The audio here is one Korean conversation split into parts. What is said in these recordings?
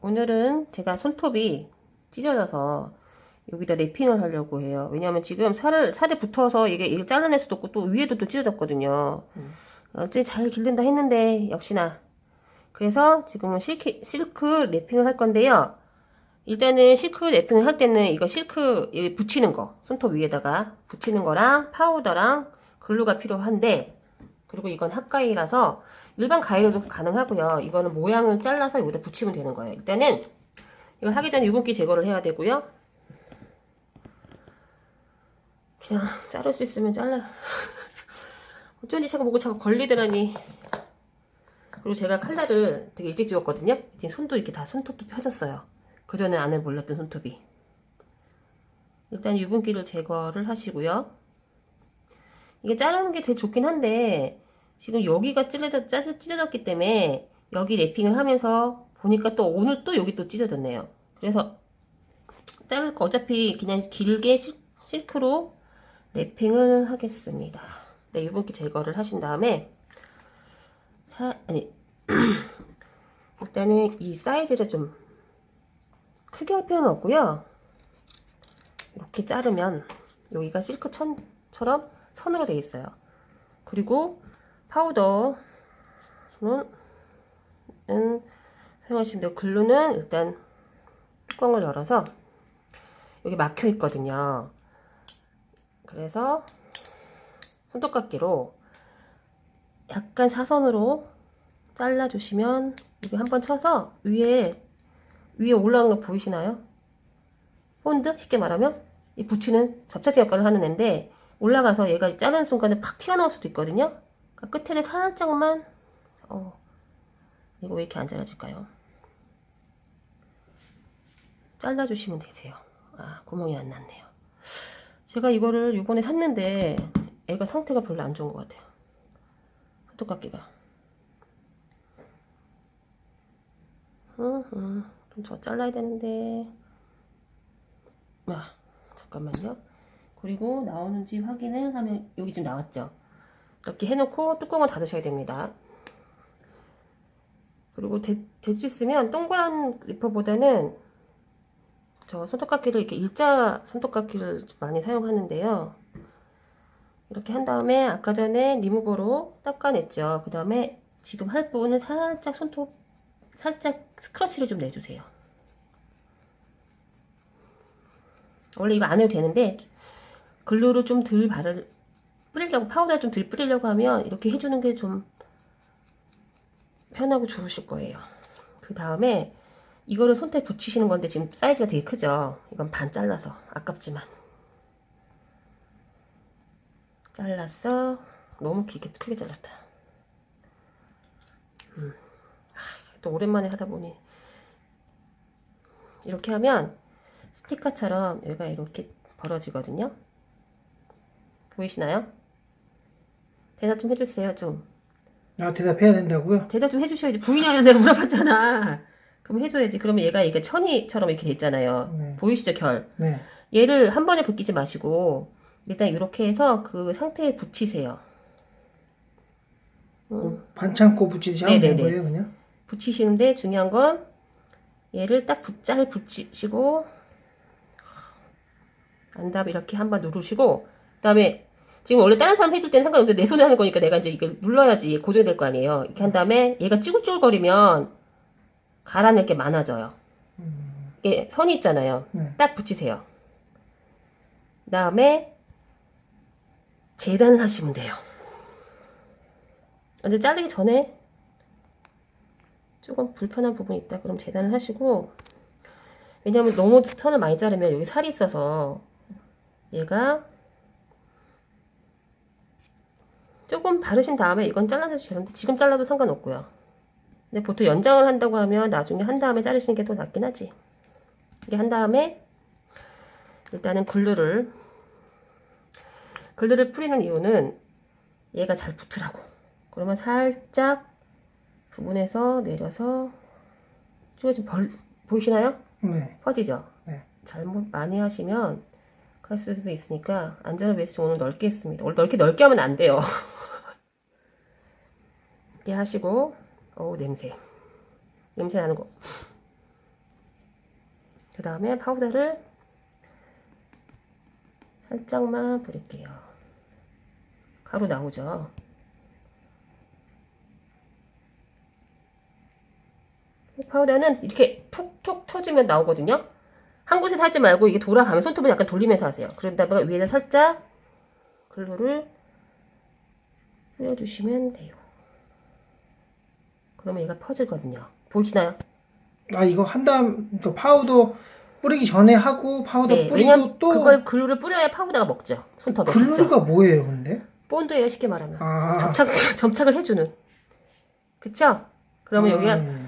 오늘은 제가 손톱이 찢어져서 여기다 랩핑을 하려고 해요. 왜냐하면 지금 살을, 살에 붙어서 이게 이걸 잘라낼 수도 없고 또 위에도 또 찢어졌거든요. 어쨌든 잘 기른다 했는데 역시나. 그래서 지금은 실크, 실크 랩핑을 할 건데요. 일단은 실크 랩핑을 할 때는 이거 실크 이 붙이는 거 손톱 위에다가 붙이는 거랑 파우더랑 글루가 필요한데 그리고 이건 핫가이라서 일반 가위로도 가능하고요. 이거는 모양을 잘라서 여기다 붙이면 되는 거예요. 일단은 이걸 하기 전에 유분기 제거를 해야 되고요. 그냥 자를 수 있으면 잘라. 어쩐지 자꾸 뭐고 자꾸 걸리더라니. 그리고 제가 칼날을 되게 일찍 지웠거든요. 이제 손도 이렇게 다 손톱도 펴졌어요. 그전에 안을 몰랐던 손톱이. 일단 유분기를 제거를 하시고요. 이게 자르는 게 제일 좋긴 한데 지금 여기가 찢어졌- 찢어졌기 때문에 여기 랩핑을 하면서 보니까 또 오늘 또 여기 또 찢어졌네요. 그래서 자를 거 어차피 그냥 길게 실- 실크로 랩핑을 하겠습니다. 네, 유분기 제거를 하신 다음에 사, 아니 일단은 이 사이즈를 좀 크게 할 필요는 없고요. 이렇게 자르면 여기가 실크 천처럼 선으로 되어 있어요. 그리고 파우더는 돼요. 글루는 일단 뚜껑을 열어서 여기 막혀 있거든요. 그래서 손톱깎이로 약간 사선으로 잘라주시면 여기 한번 쳐서 위에 위에 올라온 거 보이시나요? 본드 쉽게 말하면 이 붙이는 접착제 역할을 하는 애인데 올라가서 얘가 자르는 순간에 팍 튀어나올 수도 있거든요. 그러니까 끝에를 살짝만 어 이거 왜 이렇게 안 잘라질까요? 잘라주시면 되세요. 아 구멍이 안 났네요. 제가 이거를 요번에 샀는데 애가 상태가 별로 안 좋은 것 같아요. 손톱깎이가. 좀더 잘라야 되는데. 아, 잠깐만요. 그리고 나오는지 확인을 하면 여기 지금 나왔죠. 이렇게 해놓고 뚜껑을 닫으셔야 됩니다. 그리고 될 수 있으면 동그란 리퍼보다는 저 손톱깎이를 이렇게 일자 손톱깎이를 많이 사용하는데요. 이렇게 한 다음에 아까 전에 리무버로 닦아냈죠. 그 다음에 지금 할 부분은 살짝 손톱 살짝 스크러치를 좀 내주세요. 원래 이거 안 해도 되는데 글루를 좀 덜 바를 뿌리려고 파우더를 좀 덜 뿌리려고 하면 이렇게 해주는 게 좀 편하고 좋으실 거예요. 그 다음에 이거를 손톱에 붙이시는 건데 지금 사이즈가 되게 크죠. 이건 반 잘라서 아깝지만 잘랐어. 너무 길게 크게 잘랐다. 음. 아, 또 오랜만에 하다 보니 이렇게 하면 스티커처럼 여기가 이렇게 벌어지거든요. 보이시나요? 대답 좀 해주세요. 좀 아 대답해야 된다고요? 대답 좀 해주셔야지. 보이냐고 내가 물어봤잖아. 그럼 해줘야지. 그러면 얘가 이게 천이처럼 이렇게 됐잖아요. 네. 보이시죠 결? 네. 얘를 한 번에 벗기지 마시고 일단 이렇게 해서 그 상태에 붙이세요. 뭐 반창고 붙이듯이 하면 되는 네네네. 거예요, 그냥? 붙이시는데 중요한 건 얘를 딱 붙, 잘 붙이시고 안 다음에 이렇게 한번 누르시고 그 다음에 지금 원래 다른 사람 해줄 때는 상관없는데 내 손에 하는 거니까 내가 이제 이걸 눌러야지 고정이 될 거 아니에요. 이렇게 한 다음에 얘가 찌글찌글거리면 갈아낼 게 많아져요. 이게 선이 있잖아요. 네. 딱 붙이세요. 그다음에 재단을 하시면 돼요. 근데 자르기 전에 조금 불편한 부분이 있다. 그럼 재단을 하시고 왜냐면 너무 선을 많이 자르면 여기 살이 있어서 얘가 조금 바르신 다음에 이건 잘라도 되는데 지금 잘라도 상관없고요. 근데 보통 연장을 한다고 하면 나중에 한 다음에 자르시는 게 더 낫긴 하지. 이게 한 다음에 일단은 글루를 글루를 뿌리는 이유는 얘가 잘 붙으라고. 그러면 살짝 부분에서 내려서 쭉 지금 벌 보이시나요? 네. 퍼지죠? 네. 잘못 많이 하시면 수도 있으니까 안전을 위해서 오늘 넓게 했습니다. 오늘 넓게 넓게 하면 안 돼요. 이렇게 하시고 어우 냄새. 냄새 나는 거. 그 다음에 파우더를 살짝만 뿌릴게요. 가루 나오죠. 파우더는 이렇게 톡톡 쳐주면 나오거든요. 한 곳에 하지 말고 이게 돌아가면 손톱을 약간 돌리면서 하세요. 그런 다음에 위에다 살짝 글루를 뿌려주시면 돼요. 그러면 얘가 퍼지거든요. 보이시나요? 아 이거 한 다음 그러니까 파우더 뿌리기 전에 하고 파우더 네, 뿌리고 또 그걸 글루를 뿌려야 파우더가 먹죠. 손톱에 그죠? 글루가 뭐예요 근데? 본드예요 쉽게 말하면. 아 점착 점착을 해주는. 그쵸? 그러면 여기가 음,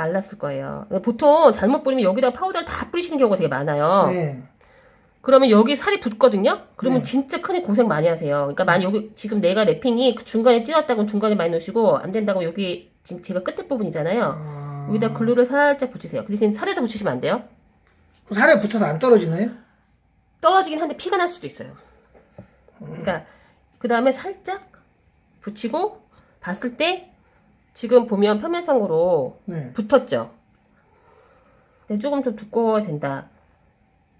말랐을 거예요. 보통 잘못 뿌리면 여기다가 파우더를 다 뿌리시는 경우가 되게 많아요. 네. 그러면 여기 살이 붙거든요? 그러면 네. 진짜 큰일 고생 많이 하세요. 그러니까 만약 여기 지금 내가 랩핑이 그 중간에 찢었다고 중간에 많이 넣으시고 안 된다고 여기 지금 제가 끝에 부분이잖아요. 아, 여기다 글루를 살짝 붙이세요. 그 대신 살에다 붙이시면 안 돼요. 그 살에 붙어서 안 떨어지나요? 떨어지긴 한데 피가 날 수도 있어요. 그러니까 그 다음에 살짝 붙이고 봤을 때 지금 보면 표면상으로 네. 붙었죠. 근데 조금 좀 두꺼워야 된다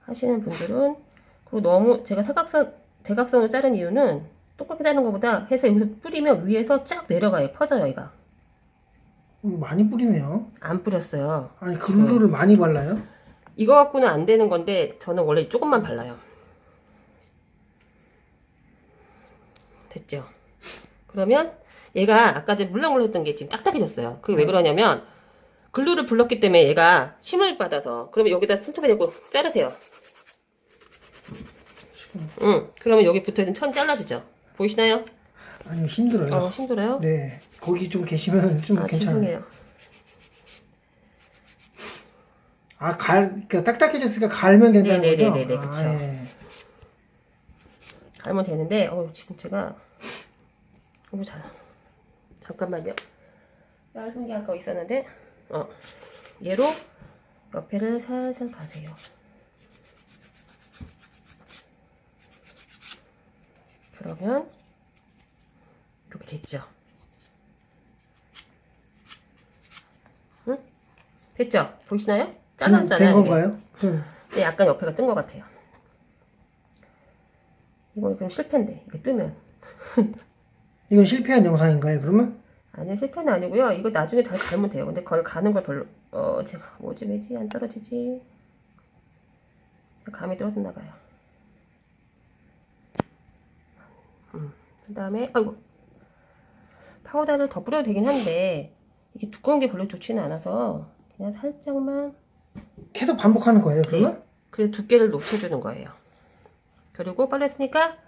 하시는 분들은 그리고 너무 제가 사각선 대각선으로 자른 이유는 똑같이 자른 것보다 해서 여기서 뿌리면 위에서 쫙 내려가요. 퍼져요, 얘가. 음, 많이 뿌리네요. 안 뿌렸어요. 아니 글루를 많이 발라요? 이거 갖고는 안 되는 건데 저는 원래 조금만 발라요. 됐죠? 그러면 얘가 아까 전에 물렁물렁했던 게 지금 딱딱해졌어요. 그게 왜 그러냐면 글루를 불렀기 때문에 얘가 힘을 받아서 그러면 여기다 손톱에 대고 자르세요. 응. 그러면 여기 붙어 있는 천 잘라지죠. 보이시나요? 아니 힘들어요. 어, 힘들어요? 네. 거기 좀 계시면 좀 아, 괜찮아요. 죄송해요. 아, 갈, 그러니까 딱딱해졌으니까 갈면 된다는 거죠? 네네네네, 아, 그쵸. 예. 갈면 되는데 어 지금 제가 너무 잘 잠깐만요 얇은 게 아까 있었는데 어 얘로 옆에를 살살 가세요 그러면 이렇게 됐죠 응? 됐죠? 보이시나요? 된, 잘랐잖아요 된 이게. 건가요? 그럼 네, 약간 옆에가 뜬 것 같아요. 이건 그럼 실패인데, 이게 뜨면. 이건 실패한 영상인가요? 그러면? 아니요, 실패는 아니고요. 이거 나중에 잘 갈면 돼요. 근데 그걸 가는 걸 별로, 어, 제가, 뭐지, 왜지? 안 떨어지지? 감이 떨어졌나 봐요. 음, 그 다음에, 아이고. 파우더를 더 뿌려도 되긴 한데, 이게 두꺼운 게 별로 좋지는 않아서, 그냥 살짝만 계속 반복하는 거예요, 그러면? 네. 그래서 두께를 높여주는 거예요. 그리고 빨렸으니까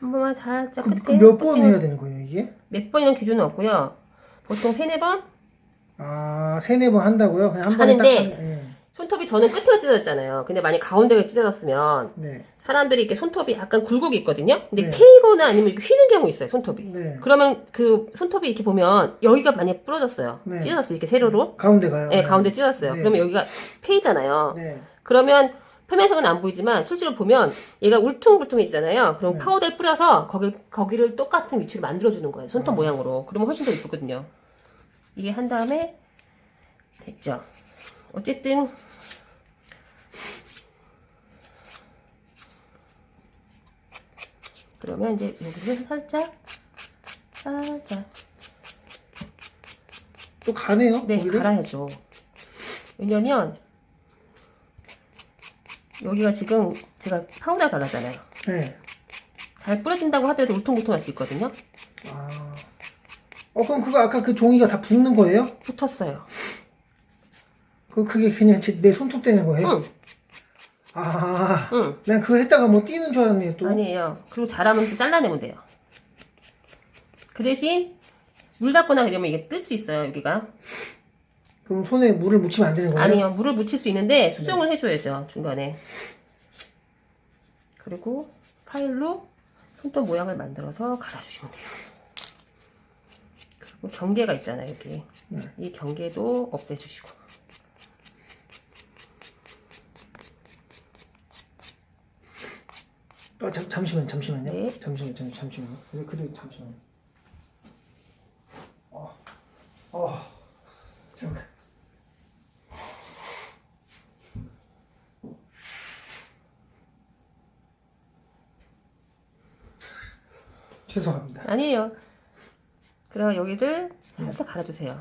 한 번만 살짝 그, 끝에 그몇번 해야 되는 거예요, 이게? 몇 번이란 기준은 없고요. 보통 세네 번 아, 세네 번 한다고요? 그냥 한 번에 딱 하는데 한, 예. 손톱이 저는 끝에가 찢어졌잖아요. 근데 만약 가운데가 찢어졌으면 네. 사람들이 이렇게 손톱이 약간 굴곡이 있거든요. 근데 네. 패이거나 아니면 이렇게 휘는 경우 있어요. 손톱이. 네. 그러면 그 손톱이 이렇게 보면 여기가 많이 부러졌어요. 네. 찢어졌어요. 이렇게 세로로. 가운데 가요? 네, 가운데 찢어졌어요. 네. 그러면 여기가 페이잖아요. 네. 그러면 표면상은 안 보이지만 실제로 보면 얘가 울퉁불퉁해지잖아요. 그럼 네. 파우더를 뿌려서 거기 거기를 똑같은 위치로 만들어주는 거예요. 손톱 아. 모양으로. 그러면 훨씬 더 이쁘거든요. 이게 한 다음에 됐죠. 어쨌든 그러면 이제 여기를 살짝 살짝 또 가네요? 네 거기를? 갈아야죠. 왜냐면 여기가 지금 제가 파우더 갈았잖아요. 네. 잘 뿌려진다고 하더라도 울퉁불퉁할 수 있거든요. 아. 어, 그럼 그거 아까 그 종이가 다 붙는 거예요? 붙었어요. 그, 그게 그냥 제- 내 손톱 되는 거예요? 응, 아. 응. 난 그거 했다가 뭐 뛰는 줄 알았네, 또. 아니에요. 그리고 잘하면 잘라내면 돼요. 그 대신 물 닿거나 그러면 이게 뜰 수 있어요, 여기가. 그럼 손에 물을 묻히면 안 되는 거예요? 아니요, 물을 묻힐 수 있는데 수정을 해줘야죠, 중간에. 그리고 파일로 손톱 모양을 만들어서 갈아주시면 돼요. 그리고 경계가 있잖아요, 여기. 네. 이 경계도 없애주시고. 어, 잠, 잠시만, 잠시만요. 네. 잠시만, 잠, 잠시만요. 왜 그대로 잠시만요. 어, 어, 잠깐. 죄송합니다. 아니에요. 그럼 여기를 살짝 갈아주세요.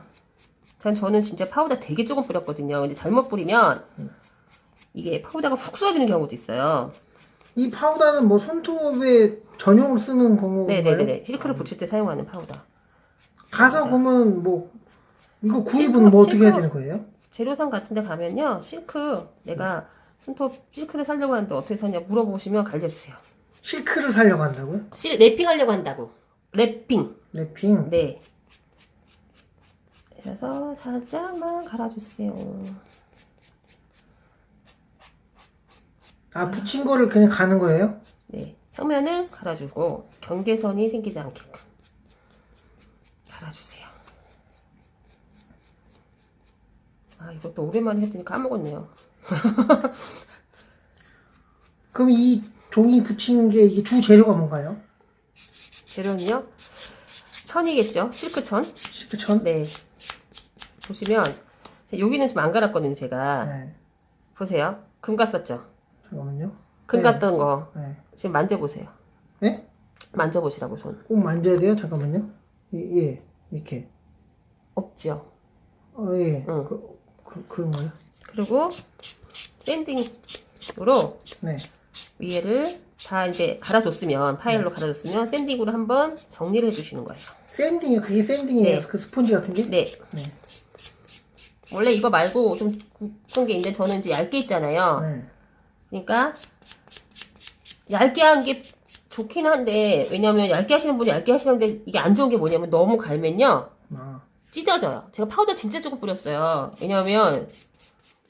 전 저는 진짜 파우더 되게 조금 뿌렸거든요. 근데 잘못 뿌리면 이게 파우더가 훅 쏟아지는 경우도 있어요. 이 파우더는 뭐 손톱에 전용으로 쓰는 건가요? 네네네. 실크를 붙일 때 사용하는 파우더. 가서 보면 뭐 이거 구입은 뭐 어떻게 해야. 되는 거예요? 재료상 같은 데 가면요. 실크 내가 손톱 실크를 사려고 하는데 어떻게 사냐 물어보시면 알려주세요. 실크를 살려고 한다고요? 실 랩핑 하려고 한다고. 랩핑. 랩핑. 네. 그래서 살짝만 갈아주세요. 아 붙인 거를 그냥 가는 거예요? 네. 표면을 갈아주고 경계선이 생기지 않게끔 갈아주세요. 아 이것도 오랜만에 했더니 까먹었네요. 그럼 이 종이 붙인 게 이게 주 재료가 뭔가요? 재료는요. 천이겠죠. 실크천. 실크천? 네. 보시면 여기는 좀안 갈았거든요. 제가 네. 보세요. 금 갔었죠. 잠깐만요. 금 네. 갔던 거 네. 지금 만져보세요. 네? 만져보시라고 손. 꼭 만져야 돼요? 잠깐만요. 예, 예. 이렇게. 없지요. 어, 예. 응. 그, 그, 그런 거요? 그리고 샌딩으로 네. 위에를 다 이제 갈아줬으면 파일로 갈아줬으면 샌딩으로 한번 정리를 해주시는 거예요. 샌딩이요? 그게 샌딩이에요? 네. 그 스펀지 같은 게? 네. 네. 원래 이거 말고 좀 굵은 게 있는데 저는 이제 얇게 있잖아요. 네. 그러니까 얇게 한 게 좋긴 한데 왜냐면 얇게 하시는 분이 얇게 하시는데 이게 안 좋은 게 뭐냐면 너무 갈면요 아, 찢어져요. 제가 파우더 진짜 조금 뿌렸어요. 왜냐면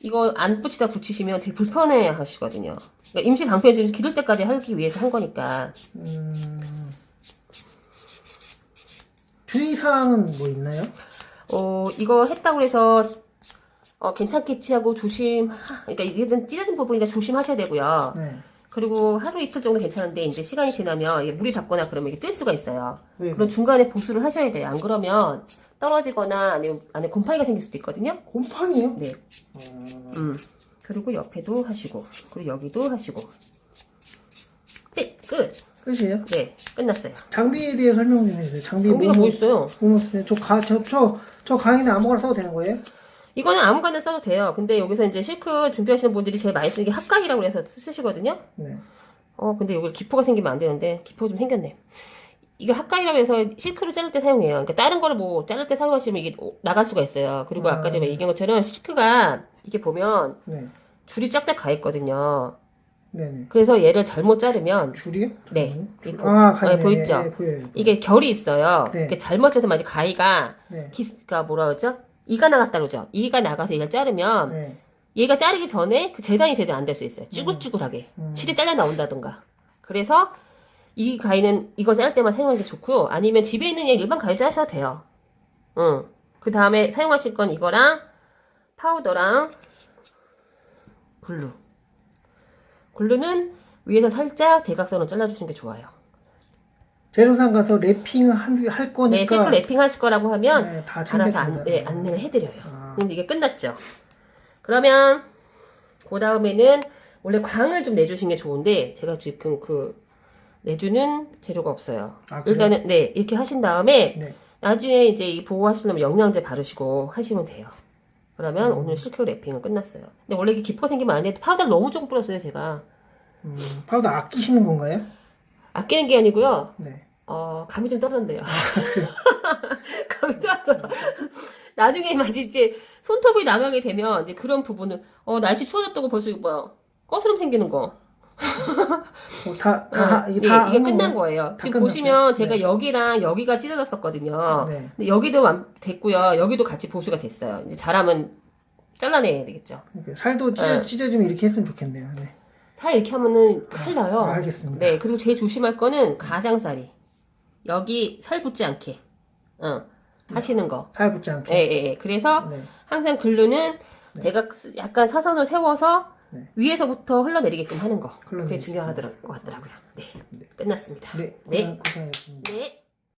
이거 안 붙이다 붙이시면 되게 불편해 하시거든요. 그러니까 임시 방편에 지금 기를 때까지 하기 위해서 한 거니까. 음. 주의사항은 뭐 있나요? 어, 이거 했다고 해서 어, 괜찮겠지 하고 조심, 그러니까 이게 찢어진 부분이라 조심하셔야 되고요. 네. 그리고 하루 이틀 정도 괜찮은데 이제 시간이 지나면 이게 물이 닿거나 그러면 이게 뜰 수가 있어요. 네. 그럼 중간에 보수를 하셔야 돼요. 안 그러면 떨어지거나 아니면 안에 곰팡이가 생길 수도 있거든요. 곰팡이요? 네. 어, 음. 그리고 옆에도 하시고, 그리고 여기도 하시고. 네, 끝. 끝이에요? 네, 끝났어요. 장비에 대해 설명 좀 해주세요. 장비 장비가 뭐 있어요? 뭐 있어요? 저, 가, 저, 저, 저 강의는 아무거나 써도 되는 거예요? 이거는 아무거나 써도 돼요. 근데 여기서 이제 실크 준비하시는 분들이 제일 많이 쓰는 게 합각이라고 해서 쓰시거든요. 네. 어, 근데 여기 기포가 생기면 안 되는데, 기포가 좀 생겼네. 이게 해서 실크를 자를 때 사용해요. 그러니까 다른 거를 뭐 자를 때 사용하시면 이게 나갈 수가 있어요. 그리고 아까 제가 얘기한 것처럼 실크가 이게 보면 네. 줄이 쫙쫙 가 있거든요. 네네. 그래서 얘를 잘못 자르면 줄이요? 네. 줄- 이 보- 아, 네, 가네. 보이죠? 예, 예, 보여요. 이게 결이 있어요. 네. 이게 잘못 져서 만약 가위가 네. 기스가 뭐라 그러죠? 이가 나갔다 그러죠. 이가 나가서 얘를 자르면 네. 얘가 자르기 전에 그 재단이 제대로 안 될 수 있어요. 쭈글쭈글하게. 음. 실이 잘려 나온다든가. 그래서 이 가위는 이거 자를 때만 사용하는 게 좋고 아니면 집에 있는 그냥 일반 가위 자르셔도 돼요. 응. 그 다음에 사용하실 건 이거랑 파우더랑 글루. 글루는 위에서 살짝 대각선으로 잘라주시는 게 좋아요. 재료상 가서 랩핑 한, 할 거니까. 네, 실크 랩핑 하실 거라고 하면 네, 다 알아서. 안, 네, 안내를 해드려요. 아. 근데 이게 끝났죠. 그러면 그 다음에는 원래 광을 좀 내주신 게 좋은데 제가 지금 그 내주는 재료가 없어요. 아? 일단은 네 이렇게 하신 다음에 네. 나중에 이제 이 보호하시려면 영양제 바르시고 하시면 돼요. 그러면 음. 오늘 실크 랩핑은 끝났어요. 근데 원래 이게 기포가 생기면 안 되는데 파우더를 너무 조금 뿌렸어요 제가. 음, 파우더 아끼시는 건가요? 아끼는 게 아니고요. 네. 어, 감이 좀 떨어졌네요. 감이 떨어져서. 나중에 막 이제 손톱이 나가게 되면 이제 그런 부분은, 어, 날씨 추워졌다고 벌써 이거 뭐야. 거스름 생기는 거. 어, 다, 다, 어, 하- 이게 네, 다. 이게 한 끝난? 거예요. 다 지금? 보시면 제가 네. 여기랑 여기가 찢어졌었거든요. 네. 근데 여기도 완, 됐고요. 여기도 같이 보수가 됐어요. 이제 잘하면 잘라내야 되겠죠. 그러니까 살도 찢어, 네. 찢어지면 이렇게 했으면 좋겠네요. 네. 살 이렇게 하면은 큰일 나요. 아, 알겠습니다. 네, 그리고 제일 조심할 거는 가장살이. 여기 살 붙지 않게. 응. 하시는 거. 살 붙지 않게. 예, 예, 예. 그래서 네. 항상 글루는 대각, 약간 사선을 세워서 네. 위에서부터 흘러내리게끔 하는 거. 그게 흘러내리게끔. 중요하더라, 것 같더라고요. 네. 끝났습니다. 네. 네. 고생- 고생하셨습니다. 네.